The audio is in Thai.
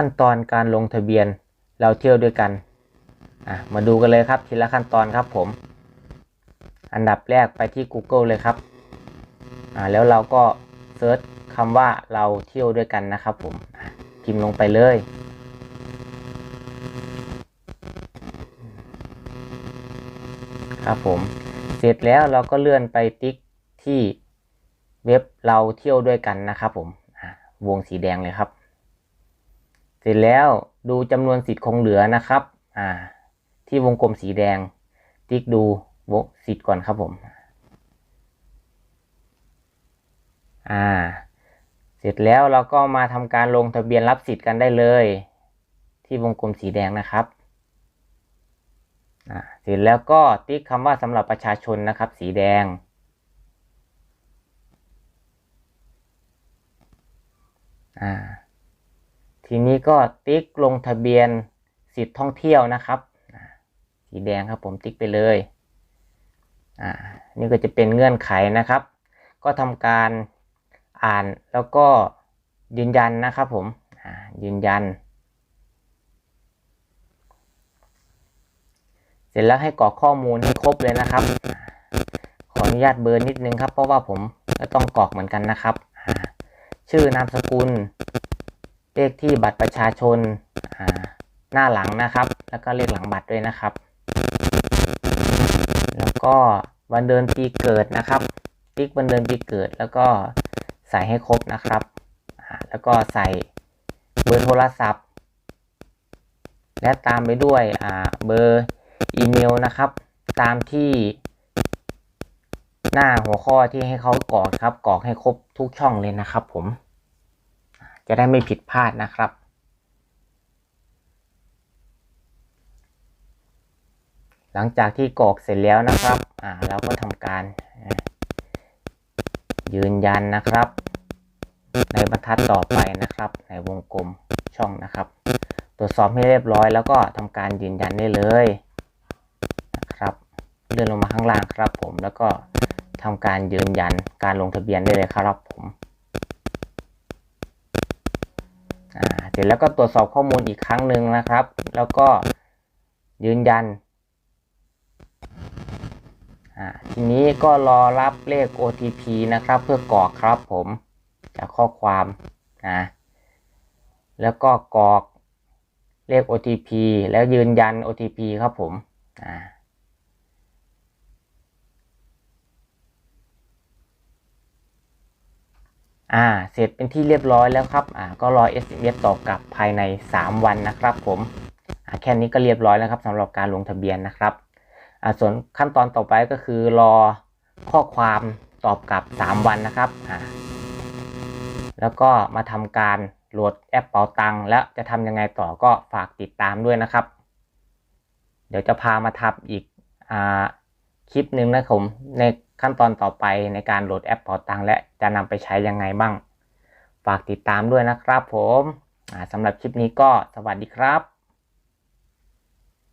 ขั้นตอนการลงทะเบียนเราเที่ยวด้วยกันมาดูกันเลยครับทีละขั้นตอนครับผม อันดับแรกไปที่ Google เลยครับแล้วเราก็เซิร์ชคำว่าเราเที่ยวด้วยกันนะครับผมพิมพ์ลงไปเลยครับผมเสร็จแล้วเราก็เลื่อนไปติ๊กที่เว็บเราเที่ยวด้วยกันนะครับผมวงสีแดงเลยครับ เสร็จแล้วดูจำนวนสิทธิ์คงเหลือนะครับ อ่า ที่วงกลมสีแดง ติ๊กดูวงสิทธิ์ก่อนครับผม อ่า เสร็จแล้วเราก็มาทำการลงทะเบียนรับสิทธิ์กันได้เลย ที่วงกลมสีแดงนะครับเสร็จแล้วก็ติ๊กคำว่าสำหรับประชาชนนะครับ สีแดง อ่า ทีนี้ก็ติ๊กลงทะเบียนสิทธิ์ท่องเที่ยวนะครับสีแดงครับผมติ๊กไปเลยอ่านี่ก็จะเป็นเงื่อนไขนะครับ ก็ทำการอ่านแล้วก็ยืนยันนะครับผมยืนยัน เสร็จแล้วให้กรอกข้อมูลให้ครบเลยนะครับ ขออนุญาตเบอร์นิดนึงครับ เพราะว่าผมก็ต้องกรอกเหมือนกันนะครับ ชื่อนามสกุล เลขที่บัตรประชาชนาหน้าหลังนะครับ แล้วก็เลขหลังบัตรด้วยนะครับ แล้วก็วันเดือนปีเกิดนะครับติ๊กวันเดือนปีเกิด แล้วก็ใส่ให้ครบนะครับ แล้วก็ใส่เบอร์โทรศัพท์ และตามไปด้วยเบอร์อีเมลนะครับ ตามที่หน้าหัวข้อที่ให้เขากรอกครับกรอกให้ครบทุกช่องเลยนะครับผม จะได้ไม่ผิดพลาดนะครับ หลังจากที่กรอกเสร็จแล้วนะครับอ่าเราก็ทำการยืนยันนะครับ ในบรรทัดต่อไปนะครับ ในวงกลมช่องนะครับ ตรวจสอบให้เรียบร้อยแล้วก็ทำการยืนยันได้เลยนะครับ เลื่อนลงมาข้างล่างครับผมแล้วก็ทำการยืนยันการลงทะเบียนได้เลยครับผม อ่าเส ร็จแล้วก็ตรวจสอบข้อมูลอีกครั้งหนึ่งนะครับ แล้วก็ยืนยันอ่าทีนี้ก็รอรับเลข OTP นะครับ เพื่อกรอกครับผมจากข้อความนะแล้วก็กรอกเลข OTP แล้วยืนยัน OTP ครับผมอ่า อ่าเสร็จเป็นที่เรียบร้อยแล้วครับอ่าก็รอ SMS ตอบกลับภายใน 3 วันนะครับ ผมอ่าแค่นี้ก็เรียบร้อยแล้วครับสำหรับการลงทะเบียนนะครับอ่าส่วนขั้นตอนต่อไปก็คือรอข้อความตอบกลับ 3 วันนะครับอ่าแล้วก็มาทำการโหลดแอปเป๋าตังค์แล้วจะทำยังไงต่อก็ฝากติดตามด้วยนะครับ เดี๋ยวจะพามาทำอีกอ่าคลิปหนึ่งนะครับผมใน ขั้นตอนต่อไปในการโหลดแอปเป๋าตังและจะนำไปใช้ยังไงบ้าง ฝากติดตามด้วยนะครับผมสำหรับคลิปนี้ก็สวัสดีครับ